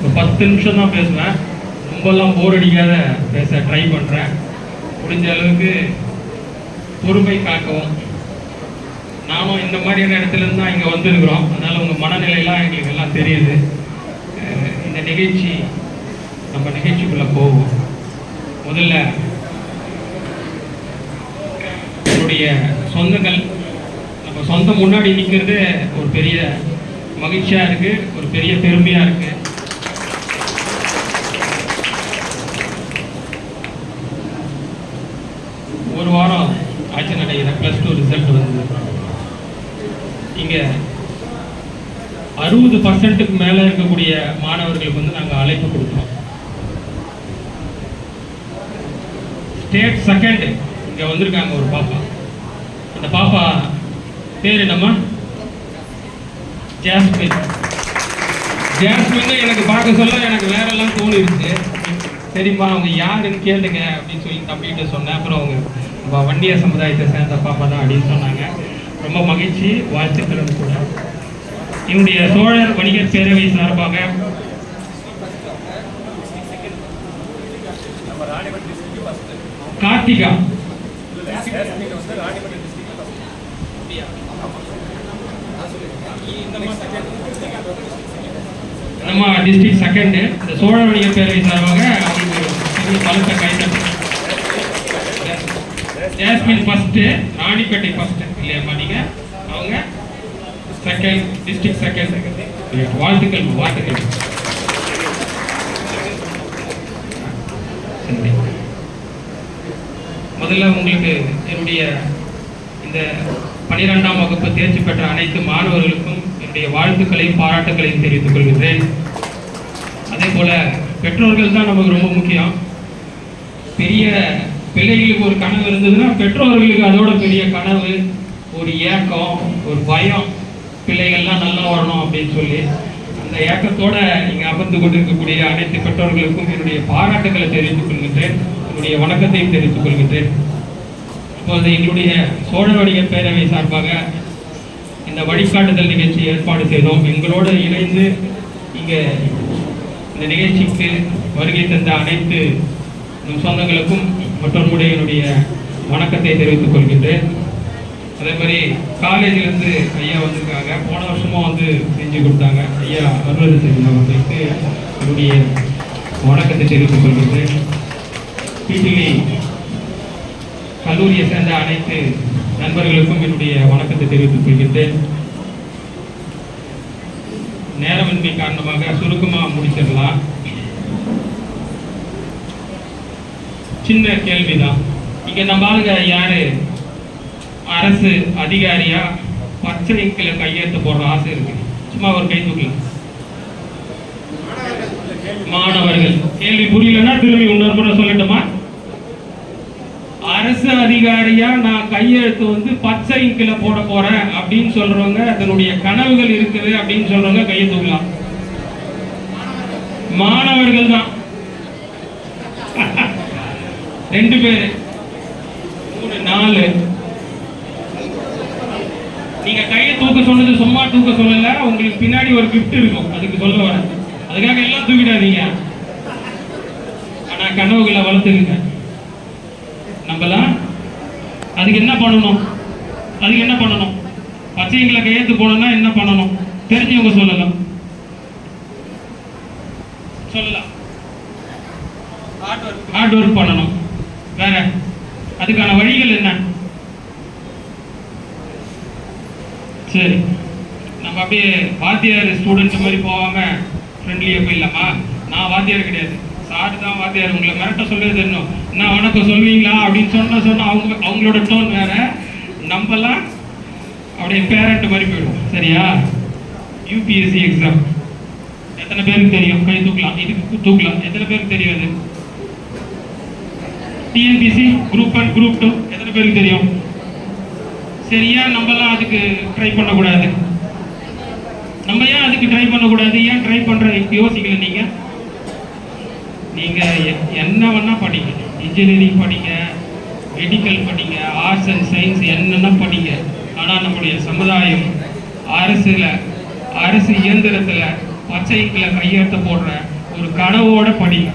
ஒரு பத்து நிமிஷம் தான் பேசுவேன். ரொம்பலாம் போர் அடிக்காத பேச ட்ரை பண்ணுறேன் முடிஞ்ச அளவுக்கு பொறுமை காக்கவும். நானும் இந்த மாதிரியான இடத்துலேருந்து தான் இங்கே வந்திருக்கிறோம். அதனால் உங்கள் மனநிலையெல்லாம் எங்களுக்கு எல்லாம் தெரியுது. இந்த நிகழ்ச்சி நம்ம நிகழ்ச்சிக்குள்ளே போவோம். முதல்ல என்னுடைய சொந்தங்கள். நம்ம சொந்தம் முன்னாடி நிற்கிறது ஒரு பெரிய மகிழ்ச்சியாக இருக்குது ஒரு பெரிய பெருமையாக இருக்குது ஒரு ரிசல்ட் வந்து இங்கே அறுபது பர்சன்ட்டுக்கு மேலே இருக்கக்கூடிய மாணவர்களுக்கு வந்து நாங்கள் அழைப்பு கொடுத்தோம் ஸ்டேட் செகண்ட் இங்கே வந்திருக்காங்க ஒரு பாப்பா. அந்த பாப்பா பேர் என்னம்மா? ஜாஸ்மின் ஜாஸ்மின் எனக்கு பார்க்க சொல்ல எனக்கு வேற எல்லாம் தோணிருச்சு. சரிம்மா அவங்க யாருன்னு கேளுங்க அப்படின்னு சொல்லி தம்பிகிட்ட சொன்னேன். அப்புறம் அவங்க நம்ம வண்டிய சமுதாயத்தை சேர்ந்த பாப்பா தான் அப்படின்னு சொன்னாங்க. ரொம்ப மகிழ்ச்சி வாழ்த்துக்களும் கூட. என்னுடைய சோழர் வணிகர் பேரவை சார்பாக கார்த்திகா. நம்ம டிஸ்ட்ரிக்ட் செகண்ட் இந்த சோழ வணிகர் பேரவை சார்பாக அவங்களுக்கு ஒரு பலத்த கைத்தட்டு ஜாஸ்மின் ஃபர்ஸ்ட்டு ராணிப்பேட்டை ஃபர்ஸ்ட் இல்லையாம்மா நீங்கள் அவங்க செகண்ட் டிஸ்ட்ரிக்ட் செகண்ட் செகண்ட் வாழ்த்துக்கள். வாழ்த்துக்கள் முதல்ல உங்களுக்கு என்னுடைய இந்த பனிரெண்டாம் வகுப்பு தேர்ச்சி பெற்ற அனைத்து மாணவர்களுக்கும் என்னுடைய வாழ்த்துக்களையும் பாராட்டுக்களையும் தெரிவித்துக் கொள்கின்றேன். அதே போல் பெற்றோர்கள் தான் நமக்கு ரொம்ப முக்கியம். பெரிய பிள்ளைகளுக்கு ஒரு கனவு இருந்ததுன்னா பெற்றோர்களுக்கு அதோட பெரிய கனவு ஒரு ஏக்கம் ஒரு பயம். பிள்ளைகள்லாம் நல்லா வரணும் அப்படின்னு சொல்லி அந்த ஏக்கத்தோட நீங்க அமர்ந்து கொண்டிருக்கக்கூடிய அனைத்து பெற்றோர்களுக்கும் என்னுடைய பாராட்டுக்களை தெரிவித்துக் கொள்கின்றேன். என்னுடைய வணக்கத்தையும் தெரிவித்துக் கொள்கின்றேன். இப்போது எங்களுடைய சோழ வணிகர் பேரவை சார்பாக இந்த வழிகாட்டுதல் நிகழ்ச்சி ஏற்பாடு செய்தோம். எங்களோடு இணைந்து இங்கே இந்த நிகழ்ச்சிக்கு வருகை தந்த அனைத்து சொந்தங்களுக்கும் மற்றொரு என்னுடைய வணக்கத்தை தெரிவித்துக் கொள்கின்றேன். அதே மாதிரி காலேஜிலேருந்து ஐயா வந்திருக்காங்க. போன வருஷமும் வந்து செஞ்சு கொடுத்தாங்க. ஐயா அறுபது செஞ்சு அவர்களுக்கு என்னுடைய வணக்கத்தை தெரிவித்துக் கொள்கின்றேன். பிடிவி கல்லூரியை சேர்ந்த அனைத்து நண்பர்களுக்கும் என்னுடைய வணக்கத்தை தெரிவித்துக் கொள்கின்றேன். நேரமின்மை காரணமாக சுருக்கமாக முடிச்சிடலாம். சின்ன கேள்விதான். இங்க நம்ம ஆளுங்க யாரு? அரசு அதிகாரியா? பச்சை இங்கில கையெழுத்து போடுற ஆசை இருக்கு. சும்மா ஒரு கை தூக்கலாம். மாணவர்கள். கேள்வி புரியலன்னா திரும்பி இன்னொரு சொல்லட்டுமா? அரசு அதிகாரியா நான் கையெழுத்து வந்து பச்சை இங்கில போட போறேன் அப்படின்னு சொல்றவங்க அதனுடைய கனவுகள் இருக்குது அப்படின்னு சொல்றவங்க கையை தூக்கலாம். மாணவர்கள் தான். ரெண்டு பேர். மூணு நாலு. நீங்க கையை தூக்க சொன்னது சும்மா தூக்க சொல்லல. உங்களுக்கு பின்னாடி ஒரு கிஃப்ட் இருக்கும். அதுக்கு சொல்ல வரேன். அதுக்காக எல்லாம் தூக்கிடாதீங்க. ஆனா கனவுகளை வளர்த்துக்குங்க. நம்பலாம்? அதுக்கு என்ன பண்ணணும்? அதுக்கு என்ன பண்ணணும்? பச்சைங்களை கையெழுத்து போடணும்னா என்ன பண்ணணும்? தெரிஞ்சவங்க சொல்லலாம். சொல்லலாம். ஹார்ட் ஒர்க் பண்ணணும். வேற அதுக்கான வழிகள் என்ன? சரி. நம்ம அப்படியே வாத்தியார் ஸ்டூடெண்ட்ஸ் மாதிரி போகாம ஃப்ரெண்ட்லியாக போயிடலாமா? நான் வாத்தியார் கிடையாது. சார் தான் வாத்தியார். உங்களை மிரட்ட சொல்லவே தெரியணும் நான் வணக்கம் சொல்வீங்களா? அப்படின்னு சொன்ன சொன்ன அவங்க அவங்களோட டோன் வேற. நம்மலாம் அப்படியே பேரண்ட் மாதிரி போயிடும் சரியா? யூபிஎஸ்சி எக்ஸாம் எத்தனை பேருக்கு தெரியும்? கை தூக்கலாம். இதுக்கு தூக்கலாம். எத்தனை பேருக்கு தெரியும் அது? TNPSC group one group two எத்தனை பேருக்கு தெரியும்? சரியா நம்மலாம் அதுக்கு ட்ரை பண்ணக்கூடாது. நம்ம ஏன் அதுக்கு ட்ரை பண்ணக்கூடாது? ஏன் ட்ரை பண்ற யோசிக்கல நீங்க? நீங்க என்ன வேணா படிங்க இன்ஜினியரிங் படிங்க மெடிக்கல் படிங்க ஆர்ட்ஸ் அண்ட் சயின்ஸ் என்னென்ன படிங்க. ஆனால் நம்முடைய சமுதாயம் அரசில் அரசு இயந்திரத்தில் பச்சைக்கில் கையெழுத்த போடுற ஒரு கனவோட படிங்க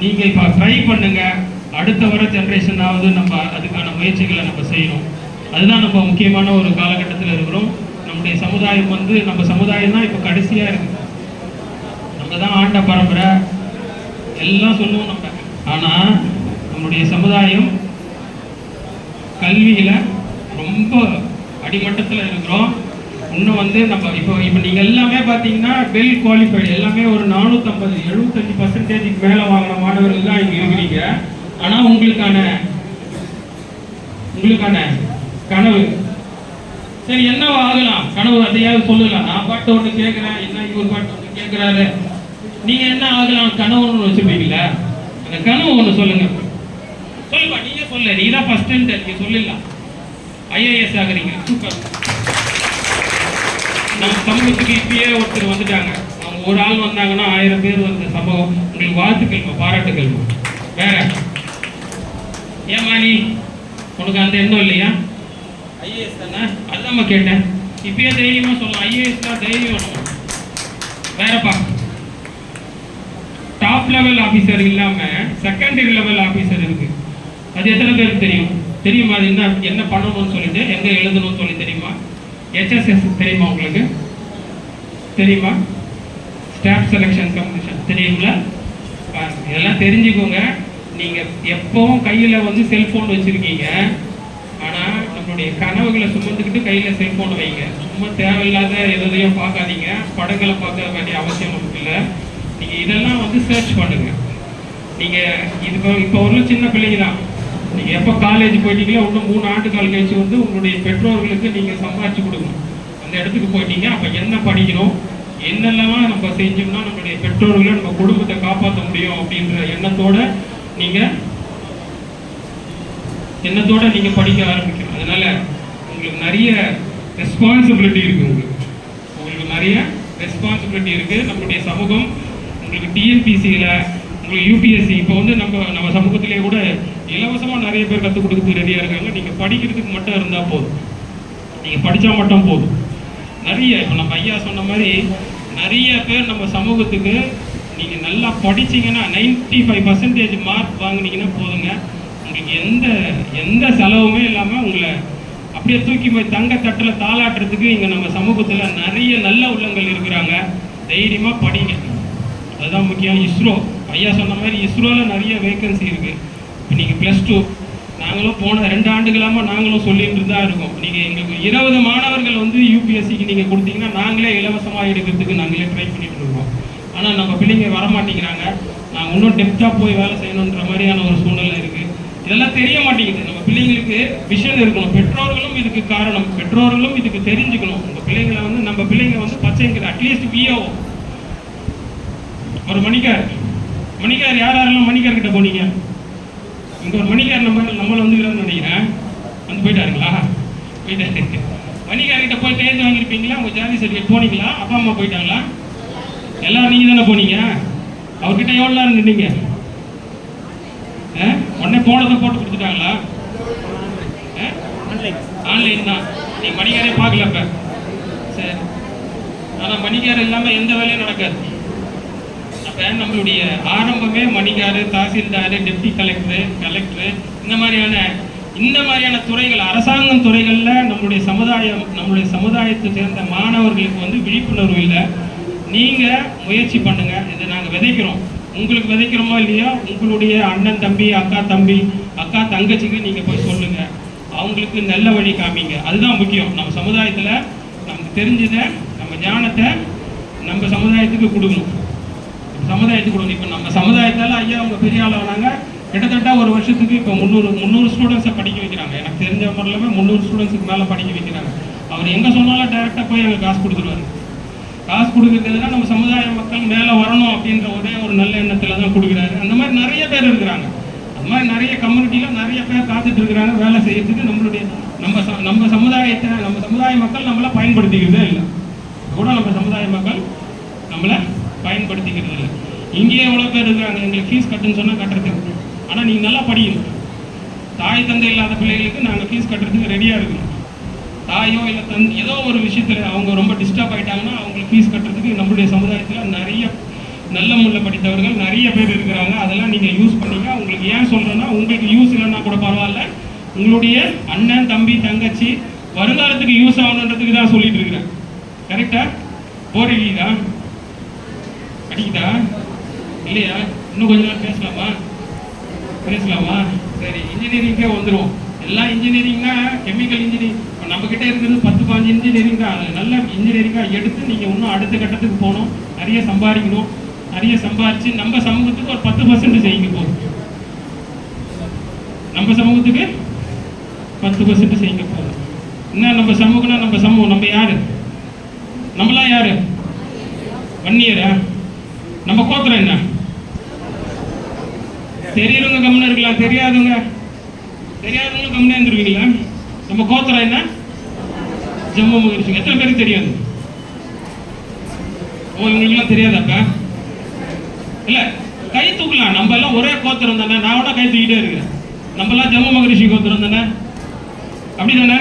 நீங்கள் இப்போ ட்ரை பண்ணுங்கள் அடுத்த வர ஜென்ரேஷனாவது நம்ம அதுக்கான முயற்சிகளை நம்ம செய்யணும். அதுதான் நம்ம முக்கியமான ஒரு காலகட்டத்தில் இருக்கிறோம். நம்முடைய சமுதாயம் வந்து நம்ம சமுதாயம் தான் இப்போ கடைசியாக இருக்குது நம்ம தான் ஆண்ட பரம்பரை. எல்லாம் சொல்லுவோம் நம்ம. ஆனால் நம்முடைய சமுதாயம் கல்வியில் ரொம்ப அடிமட்டத்தில் இருக்கிறோம். இன்னும் வந்து நம்ம இப்போ இப்போ நீங்க எல்லாமே பார்த்தீங்கன்னா வெல் குவாலிஃபைடு எல்லாமே ஒரு நானூற்றம்பது எழுபத்தஞ்சு பர்சன்டேஜுக்கு மேலே வாங்கின மாணவர்கள் தான் இங்கே இருக்கிறீங்க. ஆனால் உங்களுக்கான உங்களுக்கான கனவு. சரி என்ன ஆகலாம்? கனவு அதையாவது சொல்லலாம். நான் பாட்டு ஒன்று கேட்குறேன் என்ன இவர் பாட்டு ஒன்று கேட்குறாரு நீங்க என்ன ஆகலாம்? கனவுன்னு வச்சுப்பீங்களா அந்த கனவு ஒன்று சொல்லுங்க. சொல்லுப்பா நீங்க சொல்ல. நீ தான் ஃபர்ஸ்ட் நீங்க சொல்லிடலாம். ஐஏஎஸ் ஆகுறீங்க. சூப்பர் நம்ம சமூகத்துக்கு இப்பயே ஒருத்தர் வந்துட்டாங்க. அவங்க ஒரு ஆள் வந்தாங்கன்னா ஆயிரம் பேர் வந்த சம்பவம். உங்களுக்கு வாழ்த்துக்கள் பாராட்டுக்கள். வேற? ஏமா நீ உனக்கு அந்த எண்ணம் இல்லையா? ஐஏஎஸ் தானே? அதுதான் கேட்டேன். இப்பயே தைரியமா சொல்லலாம். ஐஏஎஸ்லாம் தைரியம் வேணும். வேறப்பா. டாப் லெவல் ஆஃபீஸர் இல்லாம செகண்டரி லெவல் ஆஃபீஸர் இருக்கு. அது எத்தனை பேருக்கு தெரியும்? தெரியுமா? அது என்ன என்ன பண்ணணும்னு சொல்லிட்டு எங்கே எழுதணும்னு சொல்லி தெரியுமா? ஹெச்எஸ்எஸ் தெரியுமா உங்களுக்கு? தெரியுமா? ஸ்டாஃப் செலெக்ஷன் கமிஷன் தெரியுங்களா இதெல்லாம் தெரிஞ்சுக்கோங்க. நீங்கள் எப்போவும் கையில் வந்து செல்ஃபோன் வச்சுருக்கீங்க. ஆனால் நம்மளுடைய கனவுகளை சுமந்துக்கிட்டு கையில் செல்ஃபோன் வைங்க. சும்மா தேவையில்லாத எதையும் பார்க்காதீங்க. படங்களை பார்க்க வேண்டிய அவசியம் நமக்கு இல்லை. நீங்கள் இதெல்லாம் வந்து சர்ச் பண்ணுங்கள் நீங்கள் இது இப்போ இப்போ ஒரு சின்ன பிள்ளைங்க தான். நீங்கள் எப்போ காலேஜ் போயிட்டீங்களோ இன்னும் மூணு ஆண்டு கால் கழிச்சு வந்து உங்களுடைய பெற்றோர்களுக்கு நீங்கள் சம்பாதிச்சு கொடுக்கணும். அந்த இடத்துக்கு போயிட்டீங்க அப்போ என்ன படிக்கணும்? என்னெல்லாம் நம்ம செஞ்சோம்னா நம்மளுடைய பெற்றோர்களை நம்ம குடும்பத்தை காப்பாற்ற முடியும் அப்படின்ற எண்ணத்தோட நீங்கள் எண்ணத்தோட நீங்கள் படிக்க ஆரம்பிக்கணும். அதனால் உங்களுக்கு நிறைய ரெஸ்பான்சிபிலிட்டி இருக்குது உங்களுக்கு. உங்களுக்கு நிறைய ரெஸ்பான்சிபிலிட்டி இருக்குது நம்மளுடைய சமூகம் உங்களுக்கு டிஎன்பிசியில் உங்களுக்கு யூபிஎஸ்சி இப்போ வந்து நம்ம நம்ம சமூகத்திலேயே கூட இலவசமாக நிறைய பேர் கற்றுக் கொடுக்குறதுக்கு ரெடியாக இருக்காங்க. நீங்கள் படிக்கிறதுக்கு மட்டும் இருந்தால் போதும். நீங்கள் படித்தா மட்டும் போதும். நிறைய இப்போ நம்ம ஐயா சொன்ன மாதிரி நிறைய பேர் நம்ம சமூகத்துக்கு நீங்கள் நல்லா படிச்சீங்கன்னா 95% ஃபைவ் பர்சன்டேஜ் மார்க் வாங்கினீங்கன்னா போதுங்க. உங்களுக்கு எந்த எந்த செலவுமே இல்லாமல் உங்களை அப்படியே தூக்கி போய் தங்க தட்டில் தாளாட்டுறதுக்கு இங்கே நம்ம சமூகத்தில் நிறைய நல்ல உள்ளங்கள் இருக்கிறாங்க. தைரியமாக படிங்க. அதுதான் முக்கியம் இஸ்ரோ. ஐயா சொன்ன மாதிரி இஸ்ரோவில் நிறைய வேக்கன்சி இருக்குது இப்போ நீங்கள் ப்ளஸ் டூ நாங்களும் போன ரெண்டு ஆண்டுகளாக நாங்களும் சொல்லிட்டு தான் இருக்கோம். நீங்கள் எங்களுக்கு இருபது மாணவர்கள் வந்து யூபிஎஸ்சிக்கு நீங்கள் கொடுத்தீங்கன்னா நாங்களே இலவசமாக எடுக்கிறதுக்கு நாங்களே ட்ரை பண்ணிட்டு இருக்கோம். ஆனால் நம்ம பிள்ளைங்க வர மாட்டேங்கிறாங்க. நாங்கள் இன்னும் டெப்த்தாக போய் வேலை செய்யணுன்ற மாதிரியான ஒரு சூழ்நிலை இருக்குது இதெல்லாம் தெரிய மாட்டேங்குது. நம்ம பிள்ளைங்களுக்கு விஷன் இருக்கணும். பெற்றோர்களும் இதுக்கு காரணம். பெற்றோர்களும் இதுக்கு தெரிஞ்சுக்கணும். உங்கள் பிள்ளைங்களை வந்து நம்ம பிள்ளைங்க வந்து பச்சைங்கிற அட்லீஸ்ட் விஓ ஒரு மணிக்கார். மணிக்கார் யார் யாரெல்லாம் மணிக்கார் கிட்ட போனீங்க? இங்க ஒரு மணிக்கார் நம்ம நம்மள வந்துக்கிறான்னு நினைக்கிறேன் வந்து போயிட்டாருங்களா? போயிட்டாரு மணிக்கார் கிட்ட போய் தேர்ந்து வாங்கியிருப்பீங்களா? உங்க ஜாதி சர்டிஃபிகேட் போனீங்களா? அப்பா அம்மா போயிட்டாங்களா? எல்லாரும் நீங்க தானே போனீங்க? அவர்கிட்ட எவ்வளோ நேரம் நின்னீங்க? ஆ? உடனே போனதை போட்டு கொடுத்துட்டாங்களா? ஆன்லைன் தான். நீ மணிக்காரே பார்க்கல இப்ப சரி. ஆனா மணிக்கார் இல்லாம எந்த வேலையும் நடக்காது. தான் நம்மளுடைய ஆரம்பமே மணிக்காரு தாசில்தார் டெப்டி கலெக்டர் கலெக்டர் இந்த மாதிரியான இந்த மாதிரியான துறைகள் அரசாங்கம் துறைகளில் நம்மளுடைய சமுதாயம் நம்மளுடைய சமுதாயத்தை சேர்ந்த மாணவர்களுக்கு வந்து விழிப்புணர்வு இல்லை. நீங்கள் முயற்சி பண்ணுங்கள் இதை நாங்கள் விதைக்கிறோம். உங்களுக்கு விதைக்கிறோமோ இல்லையோ? உங்களுடைய அண்ணன் தம்பி அக்கா தம்பி அக்கா தங்கச்சிக்கு நீங்கள் போய் சொல்லுங்கள் அவங்களுக்கு நல்ல வழி காமிங்க. அதுதான் முக்கியம். நம்ம சமுதாயத்தில் நமக்கு தெரிஞ்சதை நம்ம ஞானத்தை நம்ம சமுதாயத்துக்கு கொடுக்கணும். சமுதாயத்துக்கு கொடுக்கணும் இப்போ நம்ம சமுதாயத்தால் ஐயா அவங்க பெரிய ஆளானாங்க. கிட்டத்தட்ட ஒரு வருஷத்துக்கு இப்போ முந்நூறு முந்நூறு ஸ்டூடெண்ட்ஸை படிக்க வைக்கிறாங்க. எனக்கு தெரிஞ்ச முறையிலுமே முந்நூறு ஸ்டூடெண்ட்ஸுக்கு மேலே படிக்க வைக்கிறாங்க. அவர் எங்கே சொன்னாலும் டேரெக்டாக போய் அங்கே காசு கொடுத்துருவாரு. காசு கொடுக்குறதுனா நம்ம சமுதாய மக்கள் மேலே வரணும் அப்படின்ற ஒரே ஒரு நல்ல எண்ணத்தில் தான் கொடுக்குறாரு. அந்த மாதிரி நிறைய பேர் இருக்கிறாங்க. அந்த மாதிரி நிறைய கம்யூனிட்டியில் நிறைய பேர் காத்துட்டு இருக்கிறாங்க. வேலை செய்யறதுக்கு நம்மளுடைய நம்ம ச- நம்ம சமுதாயத்தை நம்ம சமுதாய மக்கள் நம்மளை பயன்படுத்திக்கிறதே இல்லை. கூட நம்ம சமுதாய மக்கள் நம்மளை பயன்படுத்திக்கிறது இல்லை இங்கேயே எவ்வளோ பேர் இருக்காங்க எங்களுக்கு ஃபீஸ் கட்டுன்னு சொன்னால் கட்டுறதுக்கு. ஆனால் நீங்கள் நல்லா படிக்கணும் தாய் தந்தை இல்லாத பிள்ளைகளுக்கு நாங்கள் ஃபீஸ் கட்டுறதுக்கு ரெடியாக இருக்கணும் தாயோ இல்லை தன் ஏதோ ஒரு விஷயத்தில் அவங்க ரொம்ப டிஸ்டர்ப் ஆயிட்டாங்கன்னா அவங்களுக்கு ஃபீஸ் கட்டுறதுக்கு நம்மளுடைய சமுதாயத்தில் நிறைய நல்ல முள்ள படித்தவர்கள் நிறைய பேர் இருக்கிறாங்க. அதெல்லாம் நீங்கள் யூஸ் பண்ணிங்க. உங்களுக்கு ஏன் சொல்கிறேன்னா உங்களுக்கு யூஸ் இல்லைன்னா கூட பரவாயில்ல. உங்களுடைய அண்ணன் தம்பி தங்கச்சி வருங்காலத்துக்கு யூஸ் ஆகணுன்றதுக்கு தான் சொல்லிட்டு இருக்கிறேன். கரெக்டாக போர் கிடைக்குதா இல்லையா? இன்னும் கொஞ்ச நேரம் பேசலாமா? பேசலாமா? சரி இன்ஜினியரிங்கே வந்துடும் எல்லா இன்ஜினியரிங்னா கெமிக்கல் இன்ஜினியரிங் இப்போ நம்ம இருக்கிறது பத்து பாஞ்சு இன்ஜினியரிங் தான். அது நல்ல இன்ஜினியரிங்காக எடுத்து நீங்கள் இன்னும் அடுத்த கட்டத்துக்கு போகணும். நிறைய சம்பாதிக்கணும். நிறைய சம்பாதிச்சு நம்ம சமூகத்துக்கு ஒரு பத்து பர்சன்ட் செய்யுங்க போகும் நம்ம சமூகத்துக்கு பத்து பர்சன்ட் செய்யுங்க போகும் என்ன நம்ம சமூகம்னா நம்ம சமூகம்? நம்ம யாரு? நம்மளாம் யாரு? வன்னியரா? நம்ம கோத்திரம் என்ன? தெரியறவங்க கம்முன்னு இருக்கலாம். தெரியாதவங்க தெரியாதவங்க கம்முனே இருந்திருக்கீங்களா நம்ம கோத்திரம் என்ன? ஜம்மு முகர்ஜி எத்தனை பேருக்கு தெரியாது? ஓ இவங்களுக்குலாம் தெரியாதாப்பா? இல்ல கை தூக்கலாம். நம்ம எல்லாம் ஒரே கோத்திரம் தானே. நான் கூட கை தூக்கிட்டே இருக்கிறேன் நம்மலாம் ஜம்மு மகரிஷி கோத்திரம் தானே? அப்படி தானே